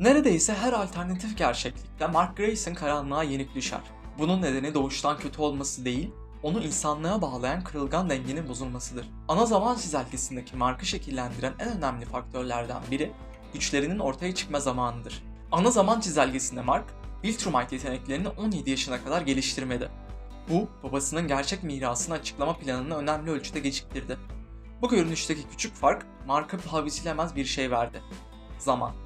Neredeyse her alternatif gerçeklikte Mark Grayson karanlığa yenik düşer. Bunun nedeni doğuştan kötü olması değil, onu insanlığa bağlayan kırılgan dengenin bozulmasıdır. Ana zaman çizelgesindeki Mark'ı şekillendiren en önemli faktörlerden biri güçlerinin ortaya çıkma zamanıdır. Ana zaman çizelgesinde Mark, Viltrumite yeteneklerini 17 yaşına kadar geliştirmedi. Bu, babasının gerçek mirasını açıklama planını önemli ölçüde geciktirdi. Bu görünüşteki küçük fark, Mark'a paha bir şey verdi. Zaman.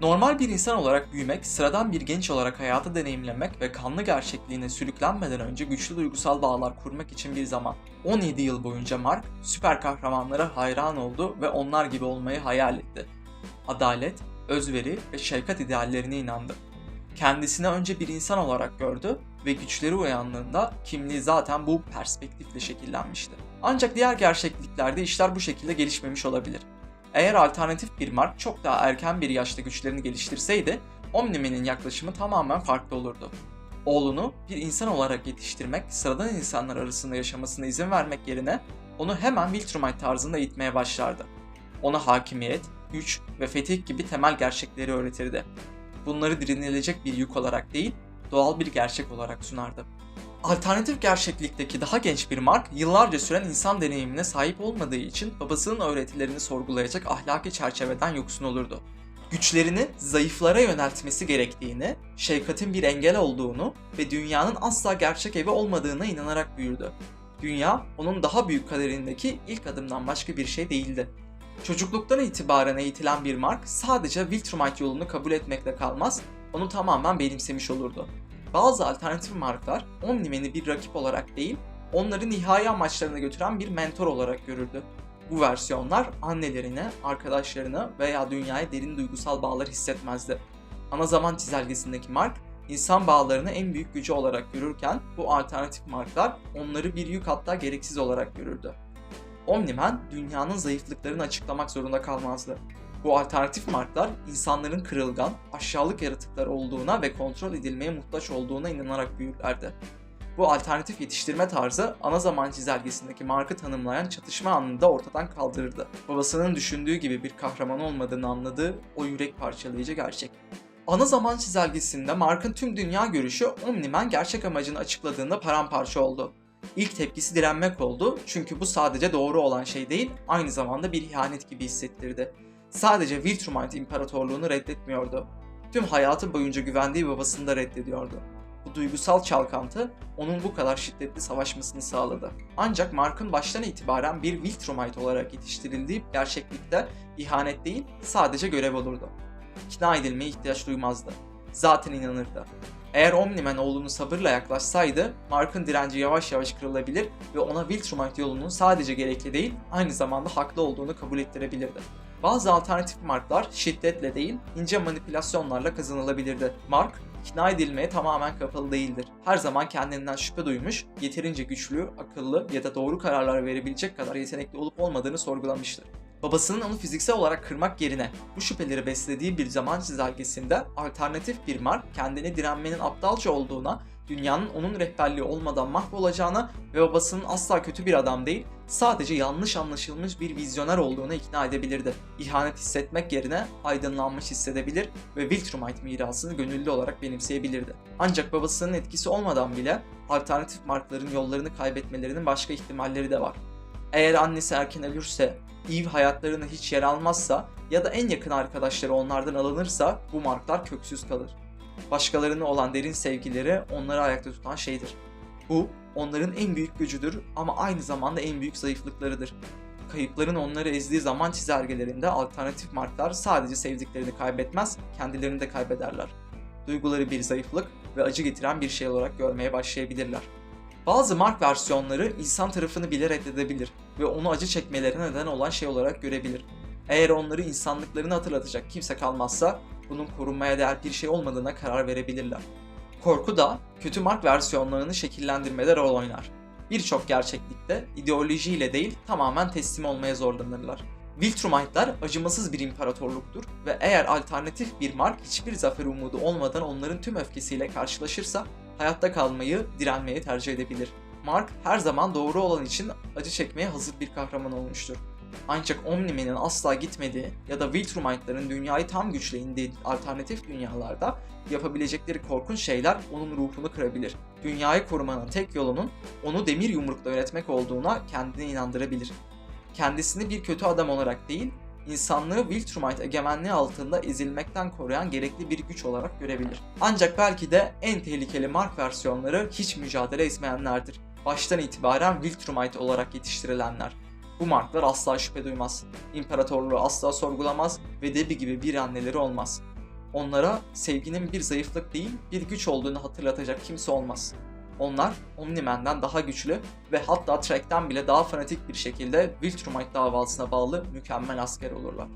Normal bir insan olarak büyümek, sıradan bir genç olarak hayatı deneyimlemek ve kanlı gerçekliğine sürüklenmeden önce güçlü duygusal bağlar kurmak için bir zaman. 17 yıl boyunca Mark, süper kahramanlara hayran oldu ve onlar gibi olmayı hayal etti. Adalet, özveri ve şefkat ideallerine inandı. Kendisini önce bir insan olarak gördü ve güçleri uyandığında kimliği zaten bu perspektifle şekillenmişti. Ancak diğer gerçekliklerde işler bu şekilde gelişmemiş olabilir. Eğer alternatif bir Mark çok daha erken bir yaşta güçlerini geliştirseydi, Omni-Man'in yaklaşımı tamamen farklı olurdu. Oğlunu bir insan olarak yetiştirmek, sıradan insanlar arasında yaşamasına izin vermek yerine onu hemen Viltrumite tarzında eğitmeye başlardı. Ona hakimiyet, güç ve fetih gibi temel gerçekleri öğretirdi. Bunları direnilecek bir yük olarak değil, doğal bir gerçek olarak sunardı. Alternatif gerçeklikteki daha genç bir Mark, yıllarca süren insan deneyimine sahip olmadığı için babasının öğretilerini sorgulayacak ahlaki çerçeveden yoksun olurdu. Güçlerini zayıflara yöneltmesi gerektiğini, şefkatin bir engel olduğunu ve dünyanın asla gerçek evi olmadığına inanarak büyürdü. Dünya, onun daha büyük kaderindeki ilk adımdan başka bir şey değildi. Çocukluktan itibaren eğitilen bir Mark sadece Viltrumite yolunu kabul etmekle kalmaz, onu tamamen benimsemiş olurdu. Bazı alternatif marklar Omni-Man'i bir rakip olarak değil, onları nihai amaçlarına götüren bir mentor olarak görürdü. Bu versiyonlar annelerine, arkadaşlarına veya dünyaya derin duygusal bağlar hissetmezdi. Ana zaman çizelgesindeki Mark, insan bağlarını en büyük gücü olarak görürken bu alternatif marklar onları bir yük hatta gereksiz olarak görürdü. Omni-Man dünyanın zayıflıklarını açıklamak zorunda kalmazdı. Bu alternatif marklar insanların kırılgan, aşağılık yaratıklar olduğuna ve kontrol edilmeye muhtaç olduğuna inanarak büyürlerdi. Bu alternatif yetiştirme tarzı ana zaman çizelgesindeki markı tanımlayan çatışma anında ortadan kaldırırdı. Babasının düşündüğü gibi bir kahraman olmadığını anladığı o yürek parçalayıcı gerçek. Ana zaman çizelgesinde Mark'ın tüm dünya görüşü Omni-Man gerçek amacını açıkladığında paramparça oldu. İlk tepkisi direnmek oldu çünkü bu sadece doğru olan şey değil, aynı zamanda bir ihanet gibi hissettirdi. Sadece Viltrumite İmparatorluğunu reddetmiyordu. Tüm hayatı boyunca güvendiği babasını da reddediyordu. Bu duygusal çalkantı onun bu kadar şiddetli savaşmasını sağladı. Ancak Mark'ın baştan itibaren bir Viltrumite olarak yetiştirildiği gerçeklikte ihanet değil, sadece görev olurdu. İkna edilmeye ihtiyaç duymazdı. Zaten inanırdı. Eğer Omni-Man oğlunu sabırla yaklaşsaydı, Mark'ın direnci yavaş yavaş kırılabilir ve ona Viltrumite yolunun sadece gerekli değil, aynı zamanda haklı olduğunu kabul ettirebilirdi. Bazı alternatif marklar şiddetle değil, ince manipülasyonlarla kazanılabilirdi. Mark, ikna edilmeye tamamen kapalı değildir. Her zaman kendinden şüphe duymuş, yeterince güçlü, akıllı ya da doğru kararlar verebilecek kadar yetenekli olup olmadığını sorgulamıştır. Babasının onu fiziksel olarak kırmak yerine bu şüpheleri beslediği bir zaman çizelgesinde alternatif bir Mark kendini direnmenin aptalca olduğuna, dünyanın onun rehberliği olmadan mahvolacağına ve babasının asla kötü bir adam değil, sadece yanlış anlaşılmış bir vizyoner olduğuna ikna edebilirdi. İhanet hissetmek yerine aydınlanmış hissedebilir ve Viltrumite mirasını gönüllü olarak benimseyebilirdi. Ancak babasının etkisi olmadan bile alternatif markların yollarını kaybetmelerinin başka ihtimalleri de var. Eğer annesi erken ölürse, Eve hayatlarına hiç yer almazsa ya da en yakın arkadaşları onlardan alınırsa bu marklar köksüz kalır. Başkalarına olan derin sevgileri onları ayakta tutan şeydir. Bu onların en büyük gücüdür ama aynı zamanda en büyük zayıflıklarıdır. Kayıpların onları ezdiği zaman çizelgelerinde alternatif marklar sadece sevdiklerini kaybetmez, kendilerini de kaybederler. Duyguları bir zayıflık ve acı getiren bir şey olarak görmeye başlayabilirler. Bazı mark versiyonları insan tarafını bile reddedebilir ve onu acı çekmelerine neden olan şey olarak görebilir. Eğer onları insanlıklarını hatırlatacak kimse kalmazsa bunun korunmaya değer bir şey olmadığına karar verebilirler. Korku da kötü mark versiyonlarını şekillendirmede rol oynar. Birçok gerçeklikte ideolojiyle değil tamamen teslim olmaya zorlanırlar. Viltrumite'lar acımasız bir imparatorluktur ve eğer alternatif bir mark hiçbir zafer umudu olmadan onların tüm öfkesiyle karşılaşırsa hayatta kalmayı, direnmeyi tercih edebilir. Mark her zaman doğru olan için acı çekmeye hazır bir kahraman olmuştur. Ancak Omniman'in asla gitmediği ya da Viltrumite'ların dünyayı tam güçle indiği alternatif dünyalarda yapabilecekleri korkunç şeyler onun ruhunu kırabilir. Dünyayı korumanın tek yolunun onu demir yumrukla yönetmek olduğuna kendini inandırabilir. Kendisini bir kötü adam olarak değil, insanlığı Viltrumite egemenliği altında ezilmekten koruyan gerekli bir güç olarak görebilir. Ancak belki de en tehlikeli Mark versiyonları hiç mücadele etmeyenlerdir. Baştan itibaren Viltrumite olarak yetiştirilenler. Bu marklar asla şüphe duymaz. İmparatorluğu asla sorgulamaz ve Debbie gibi bir anneleri olmaz. Onlara sevginin bir zayıflık değil, bir güç olduğunu hatırlatacak kimse olmaz. Onlar Omni-Man'den daha güçlü ve hatta Trek'ten bile daha fanatik bir şekilde Viltrumite davasına bağlı mükemmel asker olurlar.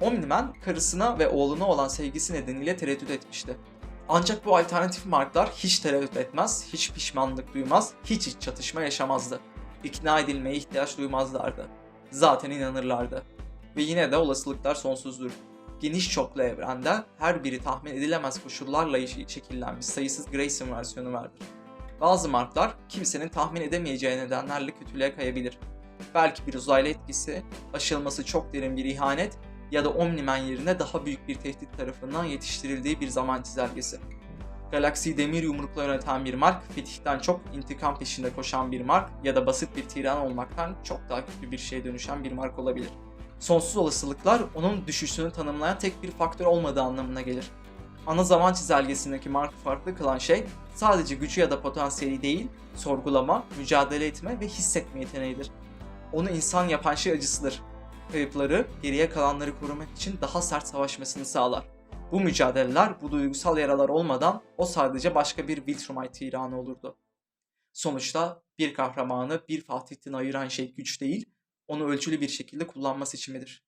Omni-Man karısına ve oğluna olan sevgisi nedeniyle tereddüt etmişti. Ancak bu alternatif marklar hiç tereddüt etmez, hiç pişmanlık duymaz, hiç iç çatışma yaşamazdı. İkna edilmeye ihtiyaç duymazlardı. Zaten inanırlardı. Ve yine de olasılıklar sonsuzdur. Geniş çoklu evrende her biri tahmin edilemez koşullarla şekillenmiş sayısız Grayson versiyonu vardır. Bazı marklar kimsenin tahmin edemeyeceği nedenlerle kötülüğe kayabilir. Belki bir uzaylı etkisi, aşılması çok derin bir ihanet ya da Omni-Man yerine daha büyük bir tehdit tarafından yetiştirildiği bir zaman çizelgesi. Galaksiyi demir yumrukla yöneten bir mark, fetihten çok intikam peşinde koşan bir mark ya da basit bir tiran olmaktan çok daha kötü bir şeye dönüşen bir mark olabilir. Sonsuz olasılıklar onun düşüşünü tanımlayan tek bir faktör olmadığı anlamına gelir. Ana zaman çizelgesindeki markı farklı kılan şey sadece gücü ya da potansiyeli değil, sorgulama, mücadele etme ve hissetme yeteneğidir. Onu insan yapan şey acısıdır. Kayıpları, geriye kalanları korumak için daha sert savaşmasını sağlar. Bu mücadeleler bu duygusal yaralar olmadan o sadece başka bir Viltrumite iranı olurdu. Sonuçta bir kahramanı bir Fatih'ten ayıran şey güç değil, onu ölçülü bir şekilde kullanma seçimidir.